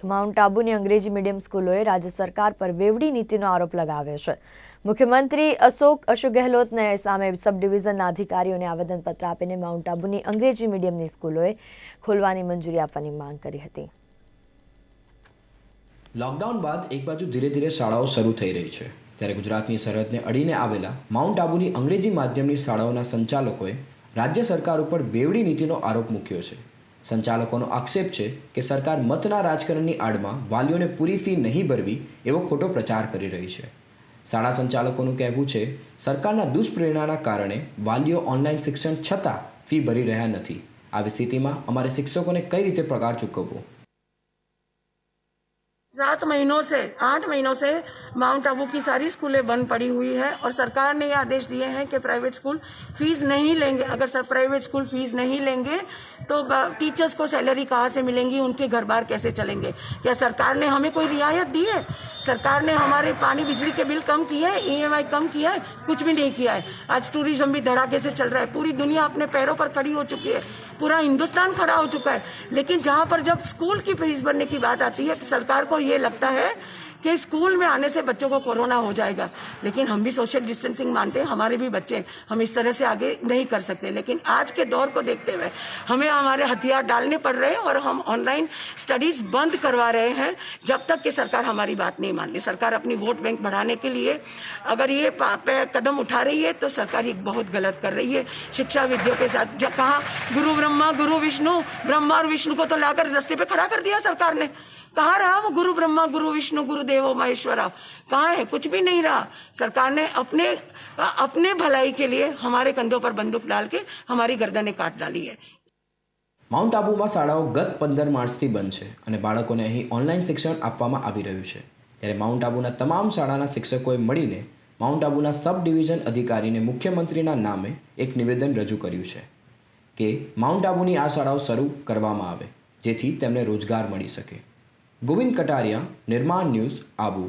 તો માઉન્ટ આબુની અંગ્રેજી મીડિયમ સ્કૂલોએ રાજ્ય સરકાર પર બેવડી નીતિનો આરોપ લગાવ્યો છે. મુખ્યમંત્રી અશોક અશોક ગેહલોતને સામે સબ અધિકારીઓને આવેદનપત્ર આપીને માઉન્ટ આબુની અંગ્રેજી મીડિયમની સ્કૂલોએ ખોલવાની મંજૂરી આપવાની માંગ કરી હતી. લોકડાઉન બાદ એક બાજુ ધીરે ધીરે શાળાઓ શરૂ થઈ રહી છે. ત્યારે ગુજરાતની સરહદને અડીને આવેલા માઉન્ટ આબુની અંગ્રેજી માધ્યમની શાળાઓના સંચાલકોએ રાજ્ય સરકાર ઉપર બેવડી નીતિનો આરોપ મૂક્યો છે. સંચાલકોનો આક્ષેપ છે કે સરકાર મતના રાજકારણની આડમાં વાલીઓને પૂરી ફી નહીં ભરવી એવો ખોટો પ્રચાર કરી રહી છે. શાળા સંચાલકોનું કહેવું છે, સરકારના દુષ્પ્રેરણાના કારણે વાલીઓ ઓનલાઈન શિક્ષણ છતાં ફી ભરી રહ્યા નથી. આવી સ્થિતિમાં અમારે શિક્ષકોને કઈ રીતે પગાર ચૂકવવો? सात महीनों से, आठ महीनों से माउंट आबू की सारी स्कूलें बंद पड़ी हुई है और सरकार ने ये आदेश दिए हैं कि प्राइवेट स्कूल फ़ीस नहीं लेंगे। अगर सर, प्राइवेट स्कूल फ़ीस नहीं लेंगे तो टीचर्स को सैलरी कहाँ से मिलेंगी? उनके घर बार कैसे चलेंगे? क्या सरकार ने हमें कोई रियायत दी है? सरकार ने हमारे पानी बिजली के बिल कम किए ईएमआई कम किया है, कुछ भी नहीं किया है। आज टूरिज़्म भी धड़ाके से चल रहा है। पूरी दुनिया अपने पैरों पर खड़ी हो चुकी है। पूरा हिंदुस्तान खड़ा हो चुका है। लेकिन जहाँ पर जब स्कूल की फ़ीस भरने की बात आती है तो सरकार को ये लगता है कि स्कूल में आने से बच्चों को कोरोना हो जाएगा। लेकिन हम भी सोशल डिस्टेंसिंग मानते हैं। हमारे भी बच्चे हम इस तरह से आगे नहीं कर सकते। लेकिन आज के दौर को देखते हुए हमें हमारे हथियार डालने पड़ रहे हैं और हम ऑनलाइन स्टडीज़ बंद करवा रहे हैं, जब तक कि सरकार हमारी बात नहीं मान ली सरकार अपनी वोट बैंक बढ़ाने के लिए अगर ये पा- पे- कदम उठा रही है तो सरकार ये बहुत गलत कर रही है शिक्षा विद्या के साथ जब कहा गुरु ब्रह्मा गुरु विष्णु ब्रह्मा और विष्णु को तो लाकर रस्ते पे खड़ा कर दिया सरकार ने कहाँ रहा वो गुरु ब्रह्मा गुरु विष्णु गुरु देवो महेश्वरा कहाँ है कुछ भी नहीं रहा सरकार ने अपने अपने भलाई के लिए हमारे कंधों पर बंदूक डाल के हमारी गर्दनें काट डाली है માઉન્ટ આબુમાં શાળાઓ ગત પંદર માર્ચથી બંધ છે અને બાળકોને અહીં ઓનલાઈન શિક્ષણ આપવામાં આવી રહ્યું છે ત્યારે માઉન્ટ આબુના તમામ શાળાના શિક્ષકોએ મળીને માઉન્ટ આબુના સબ ડિવિઝન અધિકારીને મુખ્યમંત્રીના નામે એક નિવેદન રજૂ કર્યું છે કે માઉન્ટ આબુની આ શાળાઓ શરૂ કરવામાં આવે, જેથી તેમને રોજગાર મળી શકે. ગોવિંદ કટારિયા, નિર્માણ ન્યૂઝ આબુ.